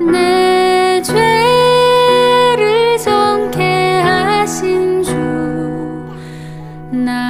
내 죄를 정케 하신 주날